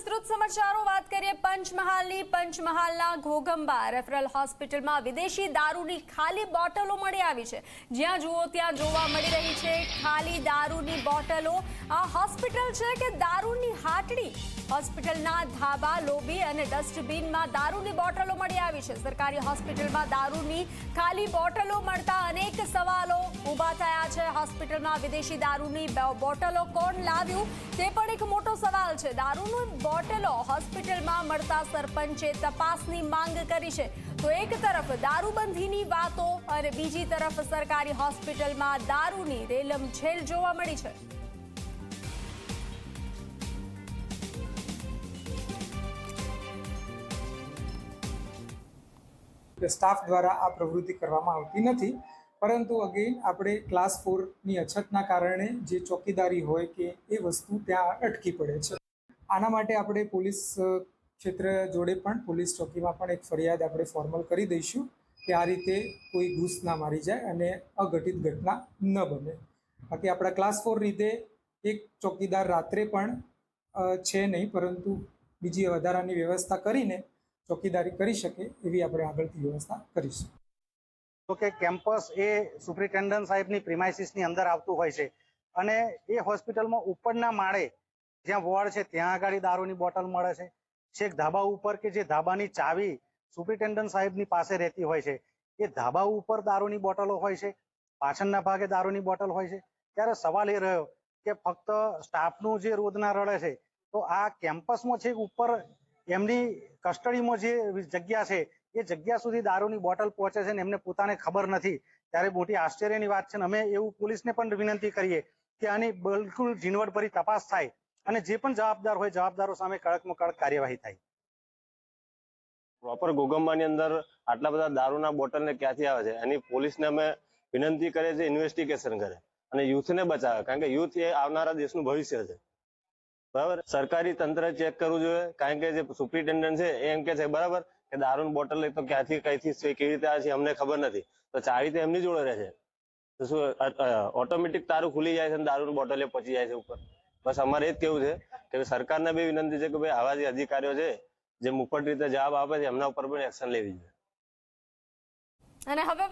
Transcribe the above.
વિસ્તૃત સમાચારો વાત કરીએ પંચમહાલની. પંચમહાલના ઘોઘંબા રેફરલ હોસ્પિટલમાં વિદેશી દારૂની ખાલી બોટલો મળી આવી છે. જ્યાં જુઓ ત્યાં જોવા મળી રહી છે ખાલી દારૂની બોટલો. આ હોસ્પિટલ છે કે દારૂની હાટડી? હોસ્પિટલના ધાબા, લોબી અને ડસ્ટબિનમાં દારૂની બોટલો મળી આવી છે. સરકારી હોસ્પિટલમાં દારૂની ખાલી બોટલો મળતા અનેક સવાલો ઊભા થયા છે. હોસ્પિટલમાં વિદેશી દારૂની બોટલો કોણ લાવ્યું? તે પણ એક મોટો સવાલ છે. દારૂની બોટલો હોસ્પિટલમાં મળતા સરપંચે તપાસની માંગ કરી છે. તો એક તરફ દારૂબંધીની વાતો અને બીજી તરફ સરકારી હોસ્પિટલમાં દારૂની રેલમછેલ જોવા મળી છે. સ્ટાફ દ્વારા આ પ્રવૃત્તિ કરવામાં આવતી નથી. પરંતુ અગેન આપણે ક્લાસ ફોરની અછતના કારણે જે ચોકીદારી હોય કે એ વસ્તુ ત્યાં અટકી પડે છે. આના માટે આપણે પોલીસ ક્ષેત્ર જોડે પણ પોલીસ ચોકીમાં પણ એક ફરિયાદ આપણે ફોર્મલ કરી દઈશું કે આ રીતે કોઈ ઘૂસ ના મારી જાય અને અઘટિત ઘટના ન બને. બાકી આપણા ક્લાસ ફોર રીતે એક ચોકીદાર રાત્રે પણ છે નહીં, પરંતુ બીજી વધારાની વ્યવસ્થા કરીને ચોકીદારી કરી શકે એવી આપણે આગળથી વ્યવસ્થા કરીશું. તો કે કેમ્પસ એ સુપ્રિન્ટેન્ડન્ટ સાહેબની પ્રિમાઇસીસની અંદર આવતું હોય છે અને એ હોસ્પિટલમાં ઉપરના માળે જ્યાં વોર્ડ છે, ત્યાં આગળ દારૂની બોટલ મળે છે. છેક ધાબા ઉપર કે જે ધાબાની ચાવી સુપ્રિન્ટેન્ડન્ટ સાહેબની પાસે રહેતી હોય છે, એ ધાબા ઉપર દારૂની બોટલો હોય છે, પાછળના ભાગે દારૂની બોટલ હોય છે. ત્યારે સવાલ એ રહ્યો કે ફક્ત સ્ટાફનું જે રોજના રડે છે, તો આ કેમ્પસમાં છેક ઉપર એમની કસ્ટડીમાં જે જગ્યા છે, એ જગ્યા સુધી દારૂની બોટલ પહોંચે છે ને એમને પોતાને ખબર નથી. ત્યારે મોટી આશ્ચર્યની વાત છે અમે એવું પોલીસને પણ વિનંતી કરીએ કે આની બિલકુલ ઝીણવટભરી તપાસ થાય અને જે પણ જવાબદાર હોય, જવાબદારો સામે કડકમાં કડક કાર્યવાહી થાય. પ્રોપર ગોગંબાની અંદર આટલા બધા દારૂના બોટલ ને ક્યાંથી આવે છે? એની પોલીસને અમે વિનંતી કરીએ છીએ ઇન્વેસ્ટિગેશન કરે અને યુથને બચાવે. કારણ કે યુથ એ આવનારા દેશનું ભવિષ્ય છે. બરાબર? સરકારી તંત્ર ચેક કરવું જોઈએ. કારણ કે જે સુપ્રિન્ટેન્ડન્ટ છે એમ કે છે, બરાબર? કે દારૂની બોટલ તો ક્યાંથી, કઈથી કેવી રીતે આવે છે, અમને ખબર નથી. તો ચાવી તો એમની જોડે રહે છે. શું ઓટોમેટિક તારું ખુલી જાય છે અને દારૂની બોટલ પહોંચી જાય છે ઉપર. બસ અમારે એ જ કેવું છે કે સરકારને બી વિનંતી છે કે ભાઈ આવા જે અધિકારીઓ છે, જે મુફત રીતે જવાબ આપે છે, એમના ઉપર પણ એક્શન લેવી જોઈએ. અને હવે